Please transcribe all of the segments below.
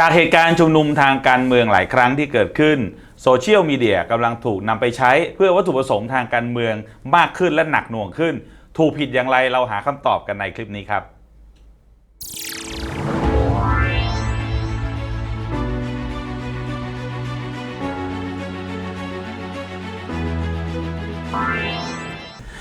จากเหตุการณ์ชุมนุมทางการเมืองหลายครั้งที่เกิดขึ้นโซเชียลมีเดียกำลังถูกนำไปใช้เพื่อวัตถุประสงค์ทางการเมืองมากขึ้นและหนักหน่วงขึ้น ถูกผิดอย่างไรเราหาคำตอบกันในคลิปนี้ครับ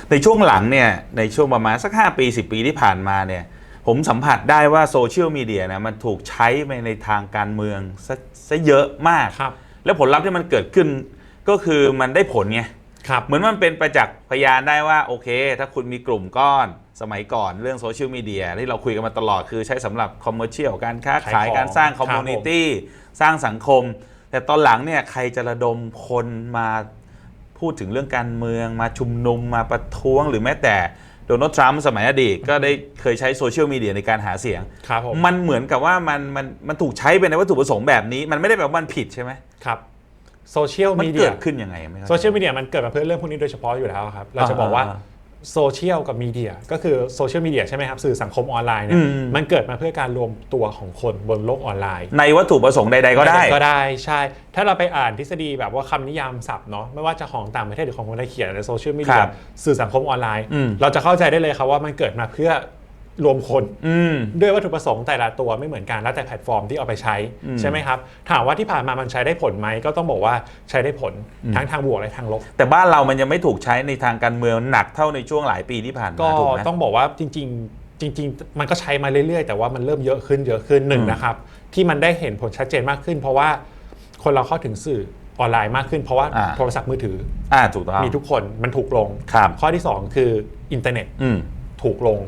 ในช่วงหลังเนี่ยในช่วงประมาณสัก 5 ปี 10 ปีที่ผ่านมาเนี่ย ผมสัมผัสได้ว่าโซเชียลมีเดียนะมันถูกใช้ไปในทางการเมืองซะซะเยอะมาก ครับ แล้วผลลัพธ์ที่มันเกิดขึ้นก็คือมันได้ผลไง ครับ เหมือนมันเป็นประจักษ์พยานได้ว่าโอเค ถ้าคุณมีกลุ่มก้อนสมัยก่อนเรื่องโซเชียลมีเดียที่เราคุยกันมาตลอดคือใช้สำหรับคอมเมอร์เชียลการค้าขายขายของการสร้างคครัอบมผมมูนิตี้สร้างสังคม แต่ตอนหลังเนี่ยใครจะระดมคนมาพูดถึงเรื่องการเมืองมาชุมนุมมาประท้วงหรือแม้แต่ โดนัลด์ทรัมป์สมัยอดีตก็ได้เคยใช้โซเชียลมีเดียในการหาเสียง ครับผมมันเหมือนกับว่ามันมันมันถูกใช้ไปในวัตถุประสงค์แบบนี้ มันไม่ได้แบบว่ามันผิดใช่ไหมครับโซเชียลมันมีเดีเกิยดขึ้นยังไงไม่ข้าใจ โซเชียลมีเดียมันเกิดมาเพื่อเรื่องพวกนี้โดยเฉพาะอยู่แล้วครับ เราจะบอกว่า อ่า โซเชียลกับมีเดียก็คือโซเชียลมีเดียใช่ไหมครับ สื่อสังคมออนไลน์เนี่ยอืมมันเกิดมาเพื่อการรวมตัวของคนบนโลกออนไลน์ ในวัตถุประสงค์ใดๆก็ได้ก็ได้ใช่ ถ้าเราไปอ่านทฤษฎีแบบว่าคำนิยามศัพท์เนาะไม่ว่าจะของต่างประเทศหรือของคนไทยเขียนในโซเชียลมีเดีคยรับสื่อสังคมออนไลน์อืมเราจะเข้าใจได้เลยครับว่ามันเกิดมาเพื่อ รวมคนอืมด้วยวัตถุประสงค์แต่ละตัวไม่เหมือนกันแล้วแต่แพลตฟอร์มที่เอาไปใช้อืมใช่ไหมครับถามว่าที่ผ่านมามันใช้ได้ผลไหมก็ต้องบอกว่าใช้ได้ผลทั้งทางบวกและทางลบแต่บ้านเรามันยังไม่ถูกใช้ในทางการเมืองหนักเท่าในช่วงหลายปีที่ผ่านมาก็ถูกไหมต้องบอกว่าจริง ๆ จริง ๆ มันก็ใช้มาเรื่อยๆ แต่ว่ามันเริ่มเยอะขึ้นเยอะขึ้นหนึ่งอืมนะครับที่มันได้เห็นผลชัดเจนมากขึ้น เพราะว่าคนเราเข้าถึงสื่อออนไลน์มากขึ้น เพราะว่าอ่าโทรศัพท์มือถืออ่าถูกต้องมีทุกคนมันถูกลงครับข้อที่ 2 คืออินเทอร์เน็ตอืมถูกลง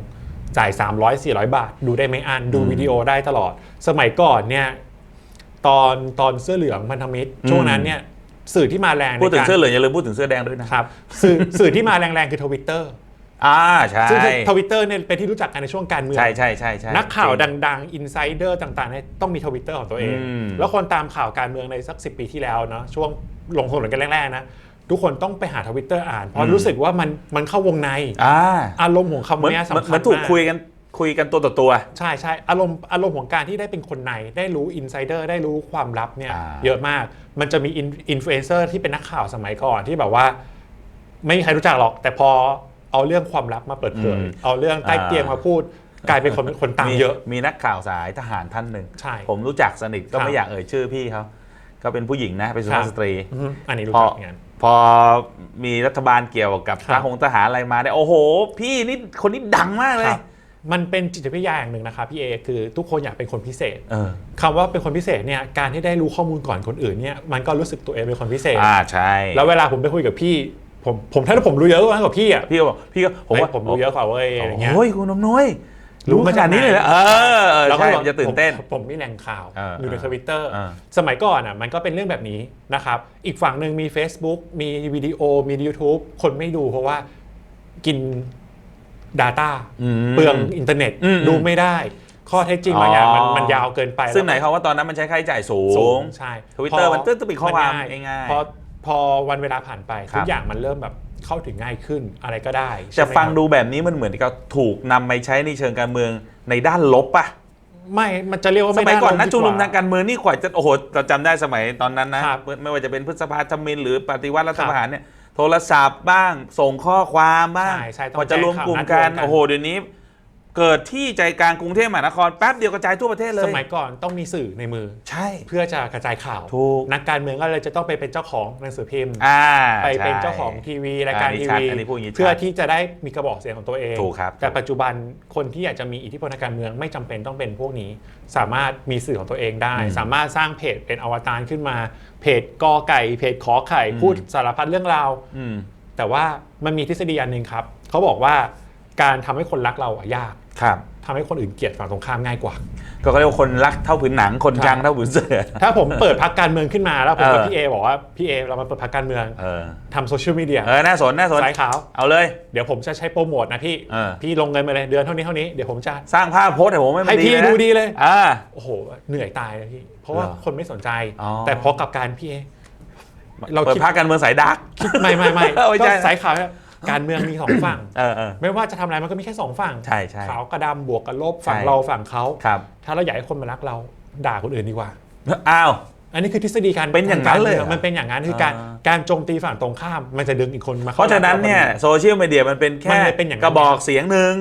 จ่าย 300 400 บาท ดูได้ไม่อันดูอืมวิดีโอได้ตลอด สมัยก่อนเนี่ยตอนตอนเสื้อเหลืองพันธมิตร ช่วงนั้นเนี่ยสื่อที่มาแรงในพูดถึงการเสื้อเหลืองอย่าลืมพูดถึงเสื้อแดงด้วยนะครับสื่อสื่อที่มาแรงๆคือทวิตเตอร์อ่าใช่ซึ่งทวิตเตอร์เนี่ยเป็นที่รู้จักกันในช่วงการเมืองใช่ใช่ใช่ใช่นักข่าวจริงดังๆอินไซเดอร์ต่างๆเนี่ยต้องมีทวิตเตอร์ของตัวเองอืมแล้วคนตามข่าวการเมืองในสักสิปีที่แล้วเนาะช่วงลงถนนกันแรกๆนะ ทุกคนต้องไปหาทวิตเตอร์อ่าน เพราะรู้สึกว่ามันมันเข้าวงในอ่าอารมณ์ของคำเหมือนเนี้ยเหมือนสำคัญเหมือนถูกมากคุยกันคุยกันตัวต่อตัว ใช่ใช่อารมณ์อารมณ์ของการที่ได้เป็นคนในได้รู้อินไซเดอร์ได้รู้ความลับเนี่ยอ่าเยอะมากมันจะมีอินฟลูเอนเซอร์ที่เป็นนักข่าวสมัยก่อนที่แบบว่า ไม่มีใครรู้จักหรอก แต่พอเอาเรื่องความลับมาเปิดเผยเอาเรื่องใต้เตียงมาพูดกลายเป็นคนคนตามเยอะ มีนักข่าวสายทหารท่านหนึ่งใช่ผมรู้จักสนิทก็ครับไม่อยากเอ่ยชื่อพี่เขาก็เป็นผู้หญิงนะเป็นสุภาพสตรีอืมอันนี้รู้พอจักเหมือนกัน พอมีรัฐบาลเกี่ยวกับคทรับหงทหารอะไรมาเนี่ยโอ้โห พี่นี่คนนี้ดังมากเลคยรับมันเป็นจิตวิทยาอย่างหนึ่งนะครับพี่เอคือทุกคนอยากเป็นคนพิเศษเออคำว่าเป็นคนพิเศษเนี่ยการที่ได้รู้ข้อมูลก่อนคนอื่นเนี่ยมันก็รู้สึกตัวเองเป็นคนพิเศษอ่าใช่ แล้วเวลาผมไปคุยกับพี่ผมผมถ้าผมรู้เยอะกว่ากับพี่อะพี่ก็บอกพี่ก็ผมเฮ้ยว่าผมรู้เยอะกว่าเว้ยอะไรเงี้ยโอ้ยคุณนมน้อย รู้รู้มาขจานาดกนี้เลยเหรอไหนเออเออแล้วก็ใช่บอกมันจะตื่นเต้น ผมผมมีแหล่งข่าวเอออยู่ในเออทวิตเตอร์เออ สมัยก่อนอะมันก็เป็นเรื่องแบบนี้นะครับ อีกฝั่งหนึ่งมี Facebook มีวิดีโอมี YouTube คนไม่ดูเพราะว่ากิน Data อืมเปลืองอินเทอร์เน็ตอืมดูไม่ได้ ข้อเท็จจริงบางอย่างมันอ๋อ มันยาวเกินไปซึ่งไหนแล้วเขาว่าตอนนั้นมันใช้ค่าใช้จ่ายสูสูง งใช่ Twitter พมันก็จะเป็นข้อความนง่ายๆพอพอวันเวลาผ่านไป ครัทุบกอย่างมันเริ่มแบบ เข้าถึงง่ายขึ้นอะไรก็ได้แต่ใช่ไหมฟังครับดูแบบนี้มันเหมือนกับถูกนำไปใช้ในเชิงการเมืองในด้านลบป่ะไม่มันจะเรียกว่าสไม่มัยได้ก่อนนะลงดีชุมนุมว่ทางการเมืองนี่ขวัญจะโอ้โหเราจำได้สมัยตอนนั้นนะครับไม่ว่าจะเป็นพฤษภาธมินหรือปฏิวัติรัฐประหารเนี่ยโทรศัพท์บ้างส่งข้อความบ้างใช่ใช่ต้องพอจะรวมกลุ่มแจ้งข่าวนักัดนรวมกันโอ้โหเดี๋ยวนี้ เกิดที่ใจกลางกรุงเทพมหานครแป๊บเดียวกระจายทั่วประเทศเลย สมัยก่อนต้องมีสื่อในมือ ใช่ เพื่อจะกระจายข่าว ถูก นักการเมืองก็เลยจะต้องไปเป็นเจ้าของหนังสือพิมพ์ อ่าไปเป็นใช่เจ้าของทีวีรายการอันนี้ทีชัดวีอันนี้พูดอย่างนี้ชัดเพื่อที่จะได้มีกระบอกเสียงของตัวเอง ถูกครับ แต่ปัจจุบันคนที่อยากจะมีอิทธิพลทางการเมืองไม่จำเป็นต้องเป็นพวกนี้ สามารถมีสื่อของตัวเองได้อืมสามารถสร้างเพจเป็นอวตารขึ้นมา เพจกอไก่ เพจขอไข่อืมพูดสารพัดเรื่องราวอืมแต่ว่ามันมีทฤษฎีอันหนึ่งครับ เขาบอกว่าการทำให้คนรักเราอะยาก ครับทำให้คนอื่นเกลียดฝั่งตรงข้ามง่ายกว่า ก็เขาเรียกว่าคนรักเท่าผืนหนังคนครับชังเท่าผืนเสือถ้าผมเปิดพักการเมืองขึ้นมาแล้วผมกับเออพี่เอบอกว่าพี่เอเรามาเปิดพักการเมืองเออทำโซเชียลมีเดียเออน่าสนน่าสนสายขาวเอาเลย เดี๋ยวผมจะใช้โปรโมทนะพี่เออ พี่ลงเงินมาเลยเดือนเท่านี้เท่านี้เดี๋ยวผมจะสร้างภาพโพสต์ให้ผมไม่ให้พี่นะดูดีเลย อ่า โอ้โห เหนื่อยตายเลยพี่ เพราะว่าเหรอคนไม่สนใจ อ๋อ แต่พอกลับการพี่เอ เราเปิดคิดภาคการเมืองสายดาร์ก ไม่ไม่ไม่ เออไม่ก็ใช่สายขาวเนี่ย การเมืองมีสองฝั่ง เออเออ ไม่ว่าจะทำอะไรมันก็มีแค่สองฝั่งใช่ใช่ขาวกับดำบวกกับลบฝั่งใช่ เราฝั่งเขา ครับถ้าเราอยากให้คนมารักเราด่าคนอื่นดีกว่า อ้าว อันนี้คือทฤษฎีการเป็นอย่างนั้นเลยเหรอมันเป็นอย่างนั้นคือการอ่า การโจมตีฝั่งตรงข้าม มันจะดึงอีกคนมาเพราะฉะนั้นเนี่ยโซเชียลมีเดียมันเป็นมัแค่นเลยเป็นอย่างนั้น กระบอกเสียงหนึ่ง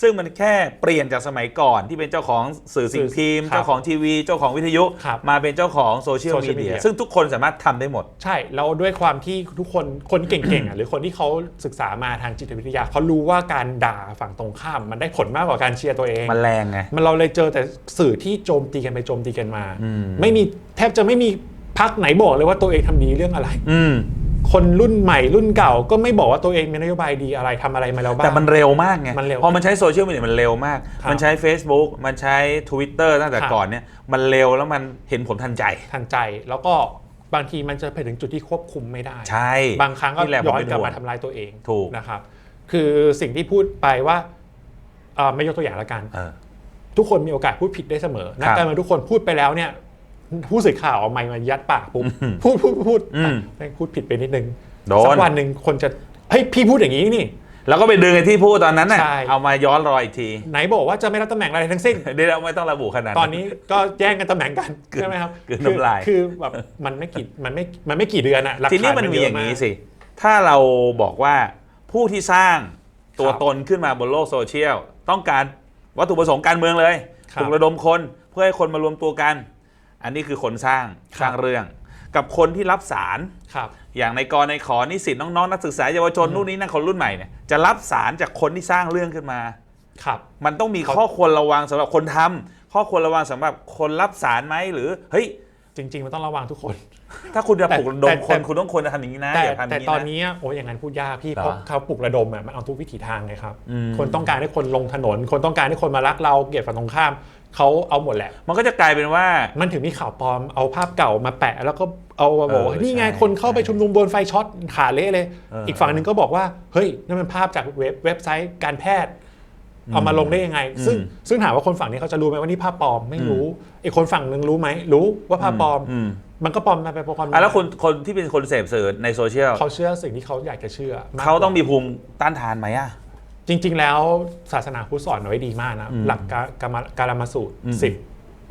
ซึ่งมันแค่เปลี่ยนจากสมัยก่อนที่เป็นเจ้าของสื่อสิ่งพิมพ์ครับเจ้าของทีวี เจ้าของวิทยุ ครับมาเป็นเจ้าของโซเชียล Social มีเดีย media ซึ่งทุกคนสามารถทำได้หมด ใช่แล้วด้วยความที่ทุกคนคนเก่งๆอะหรือคนที่เขาศึกษามาทางจิตวิทยาเขารู้ว่าการด่าฝั่งตรงข้าม มันได้ผลมากกว่าการเชียร์ตัวเอง มันแรงไง มันเราเลยเจอแต่สื่อที่โจมตีกันไปโจมตีกันมา อืม ไม่มีแทบจะไม่มีพักไหนบอกเลยว่าตัวเองทำดีเรื่องอะไร อืม คนรุ่นใหม่รุ่นเก่าก็ไม่บอกว่าตัวเองมีนโยบายดีอะไรทำอะไรมาแล้วบ้างแต่มันเร็วมากไงมันเร็วพอมันใช้โซเชียลมีเดียมันเร็วมากครับมันใช้ Facebook มันใช้ Twitter ตั้งแต่ครับก่อนเนี่ยมันเร็วแล้วมันเห็นผลทันใจทันใจแล้วก็บางทีมันจะไปถึงจุดที่ควบคุมไม่ได้ ใช่ บางครั้งก็นี่แหละผมย้อนเป็นกลับห่วมางทำลายตัวเองถูกนะครับ คือสิ่งที่พูดไปว่าเอ่อไม่ยกตัวอย่างละกันเออทุกคนมีโอกาสพูดผิดได้เสมอนักครับการเมืองทุกคนพูดไปแล้วเนี่ย ผู้สื่อข่าวเอาไมค์มายัดปากปุ๊บอืมพูดพูดพูดพูดอืมแม่งพูดผิดไปนิดนึงโดน สักวันหนึ่งคนจะเฮ้ยพี่พูดอย่างนี้นี่ แล้วก็ไปดึงไอ้ที่พูดตอนนั้นน่ะใช่ เอามาย้อนรอยอีกทีไหนบอกว่าจะไม่รับตำแหน่งอะไรทั้งสิ้น เดี๋ยวเราไม่ต้องระบุขนาด ตอนนี้ก็แย่งกันตำแหน่งกันกลืนใช่ไหมครับกลืนน้ำลาย คือคือแบบมันไม่กี่มันไม่มันไม่กี่เดือนอะหลักทีนี้ฐมันมีอย่างนี้นี้สิ ถ้าเราบอกว่าผู้ที่สร้างตัวครับตนขึ้นมาบนโลกโซเชียล ต้องการวัตถุประสงค์การเมืองเลยครับ ปลุกระดมคนเพื่อให้คนมารวมตัวกัน อันนี้คือคนสร้างครับสร้างเรื่อง กับคนที่รับสารครับ อย่างในกรในขอนิสิตน้องๆนักศึกษาเยาวชนนู่นนี่นั่นคนรุ่นใหม่เนี่ยจะรับสารจากคนที่สร้างเรื่องขึ้นมาครับ มันต้องมีเขาข้อควรระวังสำหรับคนทำข้อควรระวังสำหรับคนรับสารไหมหรือเฮ้ยจริง ๆ มันต้องระวังทุกคน ถ้าคุณจะแต่ปลุกระดแต่มคนแต่คุณต้องควรจะทำอย่างนี้นะแต่อย่าทำอแต่ย่างนี้ตอนนะนี้โอ้ยอย่างนั้นพูดยากพี่เหรอเพราะเขาปลุกระดมอะมันเอาทุกวิถีทางเลยครับอืมคนต้องการให้คนลงถนน คนต้องการให้คนมารักเราเกลียดฝั่งตรงข้าม เขาเอาหมดแหละ มันก็จะกลายเป็นว่า มันถึงมีข่าวปลอมเอาภาพเก่ามาแปะ แล้วก็เอามาบอกว่าเออนี่ไงใช่คนเข้าไปชุมนุมโดนไฟช็อตขาเละเลย เอออีอีกฝั่งหนึ่งก็บอกว่าเฮ้ยนั่นมันภาพจากเว็บเว็บไซต์การแพทย์ เอามาลงได้ยังไง ซึ่งอืมซึ่งถามว่าคนฝั่งนี้เขาจะรู้ไหมว่านี่ภาพปลอมไม่รู้ไอ้คนฝั่งหนึ่งรู้ไหมรู้ว่าภาพปลอมมมันก็ปลอมมาไปปลอมอะแล้วคนคนที่เป็นคนเสพสื่อในโซเชียลเขาเชื่อสิ่งที่เขาอยากจะเชื่อมกกว่ เขาต้องมีภูมิต้านทานไหมอะ จริง ๆ แล้วศาสนาพุทธสอนไว้ดีมากนะอืมหลักการกรรมการมาสูตรอืมสิบ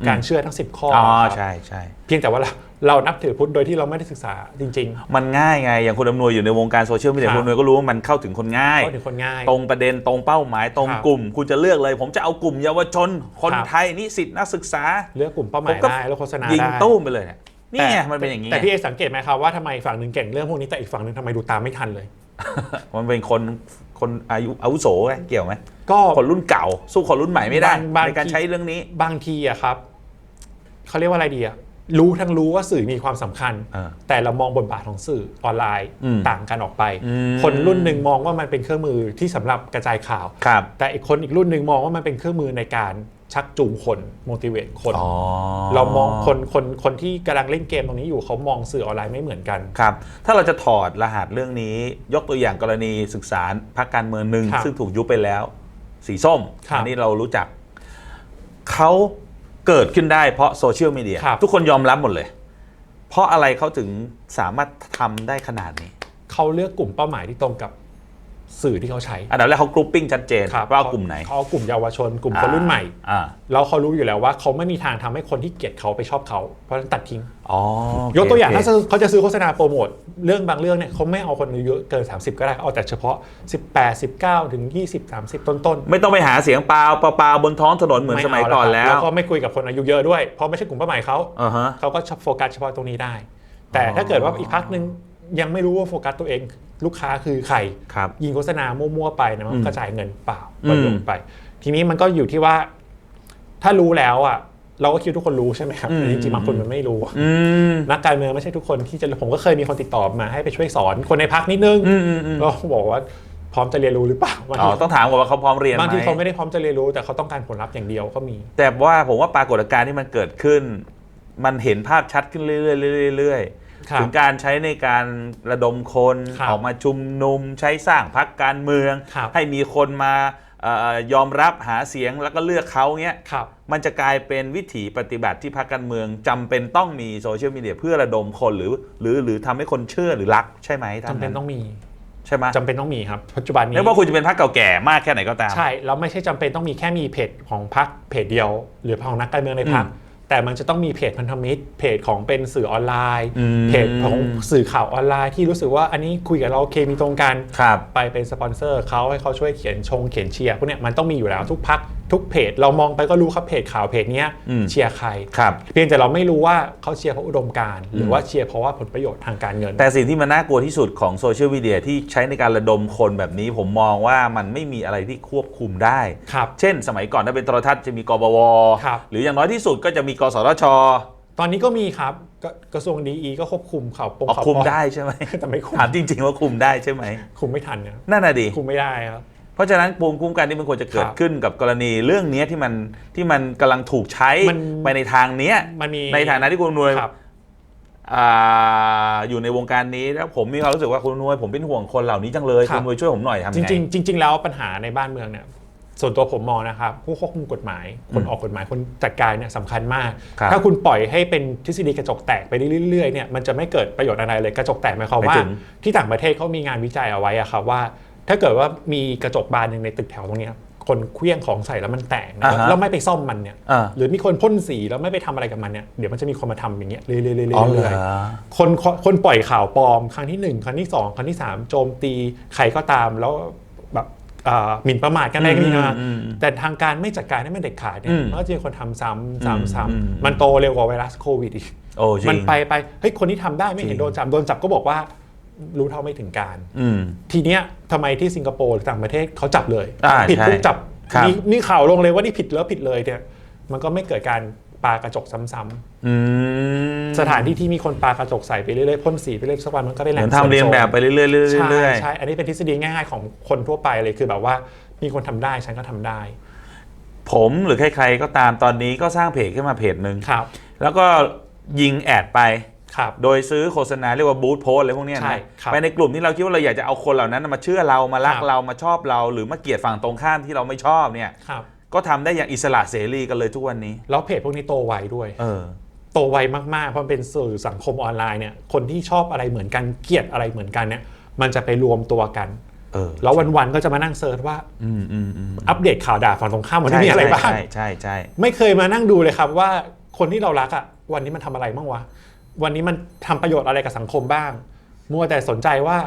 อืมการเชื่อทั้ง 10 ข้ออ๋อครับใช่ใช่เพียงแต่ว่าเราเรานับถือพุทธโดยที่เราไม่ได้ศึกษาจริงมันง่ายไง อย่างคุณอำนวยอยู่ในวงการโซเชียลมีเดียครับคุณอำนวยก็รู้ว่ามันเข้าถึงคนง่าๆยเข้าถึงคนง่าย ตรงประเด็นตรงเป้าหมายตรงครับกลุ่ม คุณจะเลือกเลย ผมจะเอากลุ่มเยาวชน คนครับไทยนิสิตนักศึกษา เลือกกลุ่มเป้าหมาผยมก็ได้แล้วโฆษณายิงได้ตู้มไปเลยเนี่ย นี่ไงแต่มันเป็นอย่างนี้แต่ไงพี่เอสังเกตไหมครับว่าทำไมฝั่งหนึ่งเก่งเรื่องพวกนี้แต่อีกฝั่งหนึ่งทำไมดูตามไม่ทันเลย มันเป็นคนคนอายุอาวุโสไงเกี่ยวไหมก็คนรุ่นเก่า สู้คนรุ่นใหม่ไม่ได้บางบางในการทีใช้เรื่องนี้บางทีอะครับเขาเรียกว่าอะไรดีอะ รู้ทั้งรู้ว่าสื่อมีความสำคัญอ่าแต่เรามองบทบาทของสื่อออนไลน์อืมต่างกันออกไปอืมคนรุ่นหนึ่งมองว่ามันเป็นเครื่องมือที่สำหรับกระจายข่าวครับแต่อีกคนอีกรุ่นหนึ่งมองว่ามันเป็นเครื่องมือในการชักจูงคน motivate คนอ๋อเรามองคนคนคนที่กำลังเล่นเกมตรงนี้อยู่เขามองสื่อออนไลน์ไม่เหมือนกันครับ ถ้าเราจะถอดรหัสเรื่องนี้ ยกตัวอย่างกรณีศึกษาพรรคการเมืองหนึ่งครับซึ่งถูกยุบไปแล้ว สีส้มครับอันี้เรารู้จักเขา เกิดขึ้นได้เพราะโซเชียลมีเดียครับ ทุกคนยอมรับหมดเลย เพราะอะไรเขาถึงสามารถทำได้ขนาดนี้ เขาเลือกกลุ่มเป้าหมายที่ตรงกับ สื่อที่เขาใช้ อันดับแรกเขากรุ๊ปปิ้งชัดเจนครับว่าเอากลุ่มไหนเขาเอากลุ่มเยาวชนกลุ่มคนรุ่นใหม่อ่าแล้วเขารู้อยู่แล้วว่าเขาไม่มีทางทำให้คนที่เกลียดเขาไปชอบเขาเพราะฉะนั้นตัดทิ้งอ๋อยกตัวอย่างโเคถ้าเขาจะซื้อโฆษณาโปรโมทเรื่องบางเรื่องเนี่ยเขาไม่เอาคนอายุเยอะเกิน 30 ก็ได้เอาแต่เฉพาะ 18 19 ถึง 20 30 ต้นต้นๆไม่ต้องไปหาเสียงเปล่าเปล่าๆบนท้องถนนเหมือนสมัยก่อนแล้วแล้วก็ไม่คุยกับคนอายุเยอะด้วยเพราะไม่ใช่กลุ่มเป้าหมายเขาอ่าฮะเขาก็โฟกัสเฉพาะตรงนี้ได้ แต่อ๋อถ้าเกิดว่าอีกพักหนึ่ง ยังไม่รู้ว่าโฟกัสตัวเอง ลูกค้าคือใครครับ ยิงโฆษณามั่วๆไปนะมันอืมก็จ่ายเงินเปล่าอืมประโยชน์ไป ทีนี้มันก็อยู่ที่ว่า ถ้ารู้แล้วอะเราก็คิดว่าทุกคนรู้ใช่ไหมครับแต่จริงๆบางคนมันไม่รู้อืมนักการเมืองไม่ใช่ทุกคนที่จะผมก็เคยมีคนติดต่อมาให้ไปช่วยสอนคนในพักนิดนึงอืมอืมอืมก็บอกว่าพร้อมจะเรียนรู้หรือเปล่าบางอ๋ทีอต้องถามก่อนว่าเขาพร้อมเรียนไหมบางทีเขาไม่ได้พร้อมจะเรียนรู้แต่เขาต้องการผลลัพธ์อย่างเดียวก็มี แต่ว่าผมว่าปรากฏการณ์ที่มันเกิดขึ้น มันเห็นภาพชัดขึ้นเรื่อยๆเรื่อยครับๆ ถึงการใช้ในการระดมคนครับออกมาชุมนุมใช้สร้างพรรคการเมืองครับให้มีคนมาเอ่อยอมรับหาเสียงแล้วก็เลือกเขาเงี้ยครับมันจะกลายเป็นวิถีปฏิบัติที่พรรคการเมืองจำเป็นต้องมีโซเชียลมีเดียเพื่อระดมคนหรือ หรือหรือทำให้คนเชื่อหรือรักใช่ไหมท่าจำเป็นต้องมีใช่ไหมจำเป็นต้องมีครับปัจจุบันนี้ไม่ว่าคุณจะเป็นพรรคเก่าแก่มากแค่ไหนก็ตามใช่แล้วไม่ใช่จำเป็นต้องมีแค่มีเพจของพรรคเพจเดียว หรือของนักการเมืองในพรรค แต่มันจะต้องมีเพจพันธมิตร เพจของเป็นสื่อออนไลน์อืมเพจของสื่อข่าวออนไลน์ที่รู้สึกว่าอันนี้คุยกับเราเคมีตรงกันครับไปเป็นสปอนเซอร์เขาให้เขาช่วยเขียนชงเขียนเชียร์พวกเนี้ยมันต้องมีอยู่แล้วทุกพัก ทุกเพจเรามองไปก็รู้ครับเพจข่าวเพจเนี้ยอืม เชียร์ใคร ครับ เพียงแต่เราไม่รู้ว่าเขาเชียร์เพราะอุดมการณ์หรือว่าเชียร์เพราะว่าผลประโยชน์ทางการเงิน แต่สิ่งที่มันน่ากลัวที่สุดของโซเชียลมีเดียที่ใช้ในการระดมคนแบบนี้ ผมมองว่ามันไม่มีอะไรที่ควบคุมได้ ครับ เช่น สมัยก่อนถ้าเป็นโทรทัศน์จะมีกบว ครับ หรืออย่างน้อยที่สุดก็จะมีกสทชตอนนี้ก็มีครับก็กระทรวงดีก็ควบคุมข่าวปงออกข่าวคุมปลอได้ใช่ไหม แต่ไม่คุม ถามจริง ๆ ว่าคุมได้ใช่ไหม คุมไม่ทันเนี่ยนั่นน่ะดิ คุมไม่ได้ครับ เพราะฉะนั้นภูมิคุ้มกันที่มันควรจะเกิดครับขึ้นกับกรณีเรื่องเนี้ยที่มันที่มันกำลังถูกใช้มันไปในทางเนี้ยมันมีในฐานะที่คุณนวยครับอ่าอยู่ในวงการนี้แล้วผมมีความรู้สึกว่าคุณนวยผมเป็นห่วงคนเหล่านี้จังเลยครับคุณนวยช่วยผมหน่อยทำจไงริงๆจริงๆแล้วปัญหาในบ้านเมืองเนี่ยส่วนตัวผมมองนะครับผู้ควบคุมกฎหมาย คนอืมออกกฎหมายคนจัดการเนี่ยสำคัญมากครับถ้าคุณปล่อยให้เป็นทฤษฎีกระจกแตกไปเรื่อยๆเนี่ยมันจะไม่เกิดประโยชน์อะไรเลยกระจกแตกหมายความหมายว่าถึงที่ต่างประเทศเขามีงานวิจัยเอาไว้อะครับว่า ถ้าเกิดว่ามีกระจกบานหนึ่งในตึกแถวตรงเนี้ยคนเคลี้ยงของใส่แล้วมันแตกนะอ่าฮะแล้วไม่ไปซ่อมมันเนี่ยอ่า หรือมีคนพ่นสีแล้วไม่ไปทำอะไรกับมันเนี่ยเดี๋ยวมันจะมีคนมาทำอย่างเงี้ยเรื่อยๆเรื่อยๆอ๋อเหรเรื่อยอ ๆคนคนคนปล่อยข่าวปลอมครั้งที่1ครั้งที่2ครั้งที่3โจมตีใครก็ตามแล้วแบบอ่าหมิ่นประมาทกันอะไรกันนี่นะอืมอืมแต่ทางการไม่จัดการให้มันเด็ดขาดเนี่อืยมมันก็จะมีคนทำซ้ำอืม ซ้ำซ้อืมำมันโตเร็วกว่าไวรัสโควิดอีก โอ้จริง มันไปไปเฮ้ยคนที่ทำได้ไม่เห็จรินงโดนจับโดนจับก็บอกว่า รู้เท่าไม่ถึงการอืมทีเนี้ยทำไมที่สิงคโปร์หรือต่างประเทศเขาจับเลยอ่าผิดใช่ปุ๊บจับครับมีมีข่าวลงเลยว่านี่ผิดแล้วผิดเลยเนี่ยมันก็ไม่เกิดการปากระจกซ้ำๆอืมสถานที่ที่มีคนปากระจกใส่ไปเรื่อยๆพ่นสีไปเรื่อยๆสักวันมันก็เป็นแหเหล่มืงอนทำเรียนแบบไปเรื่อยๆเรื่อยๆใช่เรื่อยๆ ใช่อันนี้เป็นทฤษฎีง่ายๆของคนทั่วไปเลยคือแบบว่ามีคนทำได้ฉันก็ทำได้ผมหรือใครๆก็ตามตอนนี้ก็สร้างเพจขึ้นมาเพจหนึ่งครับ แล้วก็ยิงแอดไปครับ โดยซื้อโฆษณาเรียกว่าบูธโพสอะไรพวกเนี้ยใช่นะครับไปในกลุ่มที่เราคิดว่าเราอยากจะเอาคนเหล่านั้นมาเชื่อเรามารักครับเรามาชอบเรา หรือมาเกลียดฝั่งตรงข้ามที่เราไม่ชอบเนี่ยครับก็ทำได้อย่างอิสระเสรีกันเลยทุกวันนี้ แล้วเพจพวกนี้โตไวด้วยเออโตไวมากๆ เพราะมันเป็นสื่อสังคมออนไลน์เนี่ยคนที่ชอบอะไรเหมือนกันเกลียดอะไรเหมือนกันเนี่ยมันจะไปรวมตัวกันเออแล้ววันๆก็จะมานั่งเซิร์ชว่าอืมอืมอืมอัปเดตข่าวด่าฝั่งตรงข้ามวันนี้มีอะไรบ้างใช่ใช่ใช่ไม่เคยมานั่งดูเลยครับว่าคนที่เรารักอะวันนี้มันทำอะไรบ้างวะ วันนี้มันทำประโยชน์อะไรกับสังคมบ้าง มัวแต่สนใจว่า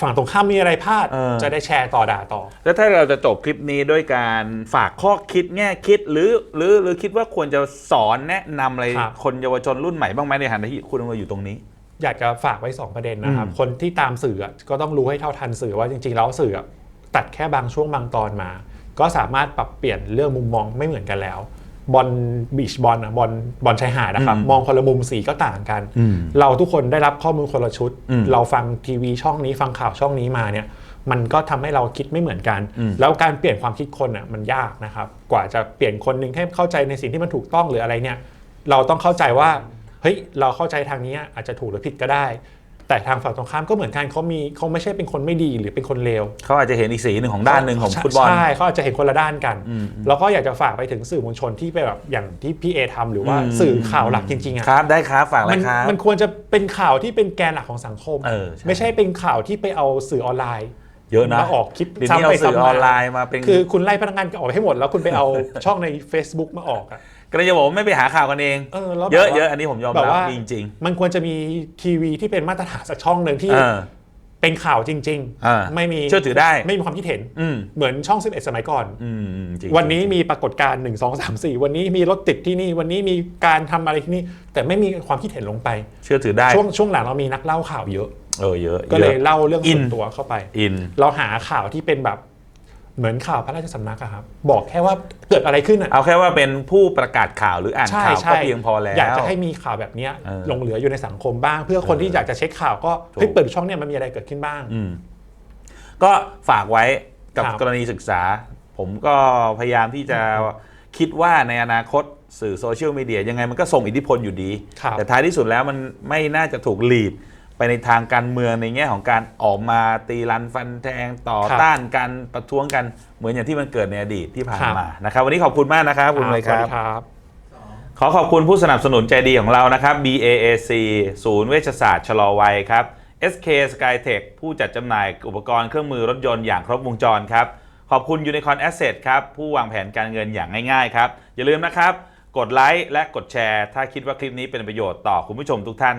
ฝั่งตรงข้ามมีอะไรพลาด เออ จะได้แชร์ต่อด่าต่อ แล้วถ้าเราจะจบคลิปนี้ด้วยการฝากข้อคิดแง่คิดหรือหรือหรือคิดว่าควรจะสอนแนะนำอะไรครับ คนเยาวชนรุ่นใหม่บ้างไหมในฐานะที่คุณมาอยู่ตรงนี้ อยากจะฝากไว้ 2 ประเด็นนะครับ อืม คนที่ตามสื่ออะก็ต้องรู้ให้เท่าทันสื่อว่าจริงๆ แล้วสื่ออะตัดแค่บางช่วงบางตอนมา ก็สามารถปรับเปลี่ยนเรื่องมุมมองไม่เหมือนกันแล้ว บอลบีชบอลอะบอลบอลชายหาดนะครับอืมมองคนละมุมสีก็ต่างกันอืมเราทุกคนได้รับข้อมูลคนละชุดอืมเราฟังทีวีช่องนี้ฟังข่าวช่องนี้มาเนี่ยมันก็ทำให้เราคิดไม่เหมือนกันอืมแล้วการเปลี่ยนความคิดคนอะมันยากนะครับ กว่าจะเปลี่ยนคนหนึ่งให้เข้าใจในสิ่งที่มันถูกต้องหรืออะไรเนี่ย เราต้องเข้าใจว่า เฮ้ย เราเข้าใจทางนี้อาจจะถูกหรือผิดก็ได้ แต่ทางฝั่งตรงข้ามก็เหมือนกันเขามีเขาไม่ใช่เป็นคนไม่ดีหรือเป็นคนเลวเขาอาจจะเห็นอีกสีหนึ่งของด้านหนึ่งของฟุตบอลใช่เขาอาจจะเห็นคนละด้านกันอืมแล้วก็อยากจะฝากไปถึงสื่อมวลชนที่ไปแบบอย่างที่พี่เอทำหรือว่าสื่อข่าวหลักจริงๆอะครับได้ครับฝากเลมัยนครับมันควรจะเป็นข่าวที่เป็นแกนหลักของสังคมเออใช่ไม่ใช่เป็นข่าวที่ไปเอาสื่อออนไลน์เยอะนะมาออกคลิปเดี๋ยวนี้เอาสื่อออนไลน์มาเป็นคือคุณไล่พนักงานออกให้หมด แล้วคุณไปเอาช่องใน Facebook มาออกอะ ก็เลยจะบอกว่าไม่ไปหาข่าวกันเองเออแล้วแบบเยอะว่าเยอะอันนี้ผมยอมแบบรับว่า จริง มันควรจะมีทีวีที่เป็นมาตรฐานสักช่องหนึ่งๆที่ เออ เป็นข่าวจริงอ่าไม่มีเชื่อถือได้ ไม่มีความคิดเห็น อืมเหมือนช่อง 11 สมัยก่อน อืมอืมจริงวันนี้มีปรากฏการณ์ 1 2 3 4 วันนี้มีรถติดที่นี่ วันนี้มีการทำอะไรที่นี่ แต่ไม่มีความคิดเห็นลงไป เชื่อถือได้ช่วงช่วงหลังเรามีนักเล่าข่าวเยอะ เออเยอะก็เลยอะ เล่าเรื่องอิส่นวนตัวเข้าไป อิน เราหาข่าวที่เป็นแบบ เหมือนข่าวพระราชสำนักอะครับบอกแค่ว่าเกิดอะไรขึ้นอะเอาแค่ว่าเป็นผู้ประกาศข่าวหรืออ่านใช่ข่าวใช่ก็เพียงพอแล้ว อยากจะให้มีข่าวแบบเนี้ยเออหลงเหลืออยู่ในสังคมบ้าง เพื่อคนเออที่อยากจะเช็คข่าวก็ถูกเฮ้ยเปิดช่องเนี่ยมันมีอะไรเกิดขึ้นบ้าง อืมก็ฝากไว้กับครับ กรณีศึกษา ผมก็พยายามที่จะคิดว่าในอนาคตสื่อโซเชียลมีเดียยังไงมันก็ส่งอิทธิพลอยู่ดี ครับ แต่ท้ายที่สุดแล้วมันไม่น่าจะถูกลีด ไปในทางการเมืองในแง่ของการออกมาตีรันฟันแทงต่อครับต้านกันประท้วงกันเหมือนอย่างที่มันเกิดในอดีตที่ผ่านครับ มานะครับ วันนี้ขอบคุณมากนะครับคุณเลยคสวัรัสบ ดีครับ ขอขอบคุณผู้สนับสนุนใจดีของเรานะครับ BAAC ศูนย์เวชศาสตร์ชะลอวัยครับ SK Skytech ผู้จัดจำหน่ายอุปกรณ์เครื่องมือรถยนต์อย่างครบวงจรครับ ขอบคุณ Unicorn Asset ครับ ผู้วางแผนการเงินอย่างง่ายๆครับ อย่าลืมนะครับ กดไลค์และกดแชร์ ถ้าคิดว่าคลิปนี้เป็นประโยชน์ต่อคุณผู้ชมทุกท่าน